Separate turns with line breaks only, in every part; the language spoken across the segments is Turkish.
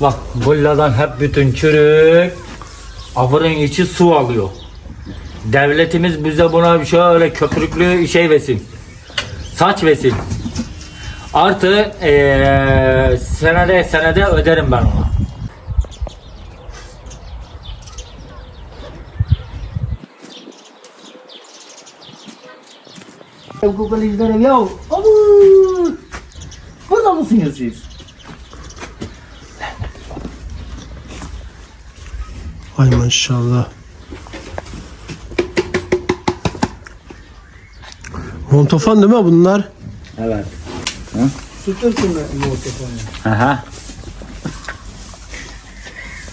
Bak bulladan hep bütün çürük. Ahırın içi su alıyor. Devletimiz bize buna şöyle köpürüklü şey versin. Saç versin. Artı eee, senede senede öderim ben ona. Google izlerim ya. Abu! Burada mısınız siz?
Ay maşallah. Montofon değil mi bunlar?
Evet.
Süt ürkünme muhtefonu.
Aha.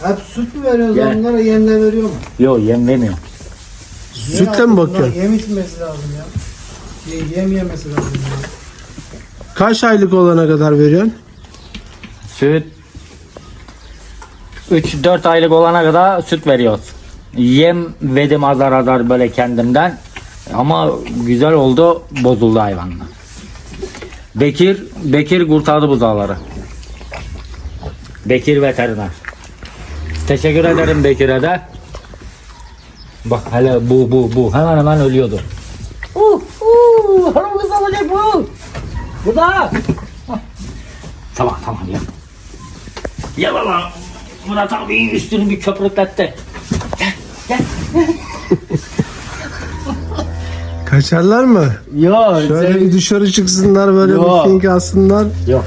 Hep süt mü veriyoruz
Gel.
onlara yem de veriyor mu?
Yo yem vermiyor.
Sütle mi bakıyorsun?
Yem içmesi lazım ya. Ye- Yem yemesi lazım ya.
Kaç aylık olana kadar veriyorsun?
Süt 3-4 aylık olana kadar süt veriyoruz. Yem verdim azar azar böyle kendimden. Ama güzel oldu bozuldu hayvanla. Bekir Bekir kurtardı buzağları. Bekir veteriner. Teşekkür ederim Bekir'e de. Bak hele bu bu bu hemen hemen ölüyordu. Uh, uh, hanımız alacak bu. Bu da. Tamam tamam ya. Ya baba Murat abinin üstünü bir köpürtletti.
Kaçarlar mı?
Yok.
Şöyle bir dışarı çıksınlar böyle
Yok.
bir fink alsınlar.
Yok.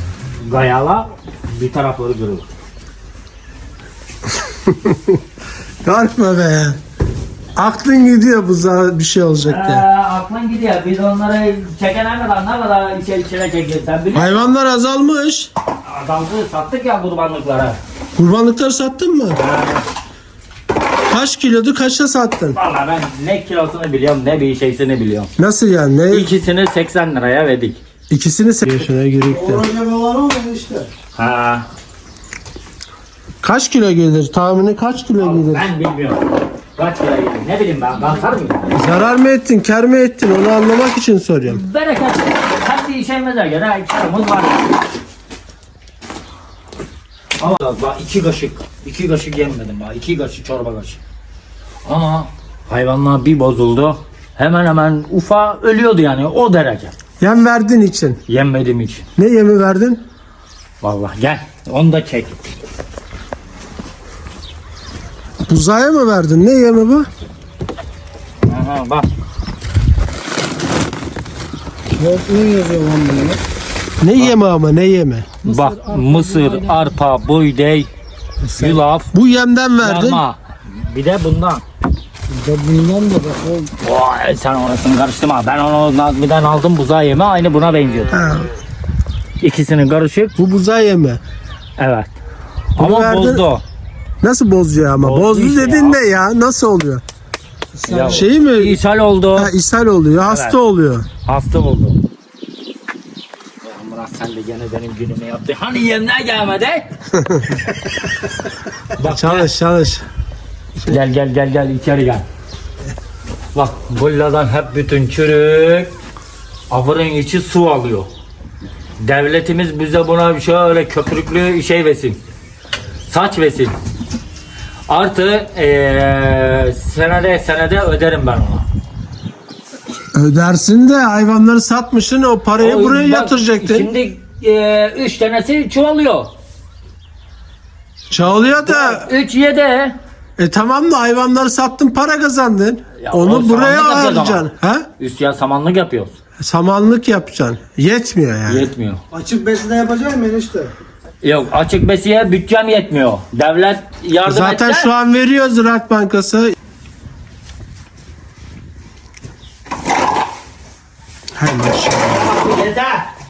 Gayala bir tarafları görür.
Korkma be. Aklın gidiyor bu za- bir şey olacak
Ee,
diye.
aklın gidiyor. Biz onları çekene kadar ne kadar içe içine çekiyoruz sen biliyor musun?
Hayvanlar azalmış.
Adamı sattık ya kurbanlıklara.
Kurbanlıkları sattın mı? Kaç kilodu kaça sattın?
Valla ben ne kilosunu biliyorum ne bir şeysini biliyorum.
Nasıl yani? Ne?
İkisini 80 liraya verdik.
İkisini se- Yaşına girikti.
Olacak olan o işte.
Ha.
Kaç kilo gelir? Tahmini kaç kilo gelir?
Ben bilmiyorum. Kaç lira yani ne bileyim ben bakar mıyım?
Zarar mı ettin, kar mı ettin? Onu anlamak için soruyorum.
Bereket. Kendi işimize göre karımız var. Ama bak iki kaşık, iki kaşık yemedim bak, iki kaşık çorba kaşık. Ama hayvanlar bir bozuldu. Hemen hemen ufa ölüyordu yani o derece.
Yem verdin için.
Yenmedim hiç.
Ne yemi verdin?
Vallahi gel onu da çek.
Buzaya mı verdin? Ne yemi bu?
Aha bak.
Yok ne yazıyor lan bunu?
Ne yemi ama ne yemi?
Bak mısır, arpa, buğday, yulaf,
Bu yemden verdin.
yarma. Bir de bundan.
Bir de bundan da bak oğlum.
Vay sen orasını karıştırma. Ben onu Nazmi'den aldım buzağı yeme aynı buna benziyordu.
Ha,
İkisinin karışık.
bu buzağı yemi.
Evet.
Bunu
Ama
verdin-
bozdu.
Nasıl bozuyor ama?
Bozdu
Bozdu
işte
dedin
ya.
de ya. Nasıl oluyor?
Ya,
Şey mi?
İshal oldu.
Ha, ishal oluyor, hasta oluyor.
Hasta oldu. Sen de gene benim günümü yaptın. Hani yemler gelmedi? Bak
Çalış çalış.
Gel gel gel gel içeri gel. Bak bulladan hep bütün çürük. Ahırın içi su alıyor. Devletimiz bize buna şöyle köpürüklü şey versin. Saç versin. Artı eee, senede senede öderim ben ona.
Ödersin de hayvanları satmışsın o parayı
O-
buraya
bak,
yatıracaktın.
Şimdi eee, üç tanesi çoğalıyor.
Çoğalıyor da
Üç yedi.
e tamam da hayvanları sattın para kazandın.
Ya
Onu buraya
samanlık yapacağız.
Ha?
Üst ya samanlık yapıyoruz.
Samanlık yapacaksın. Yetmiyor yani.
Yetmiyor.
Açık besine yapacak mı enişte?
Yok açık besiye bütçem yetmiyor. Devlet yardım
Zaten
etse.
şu an veriyor Ziraat Bankası. 看你
的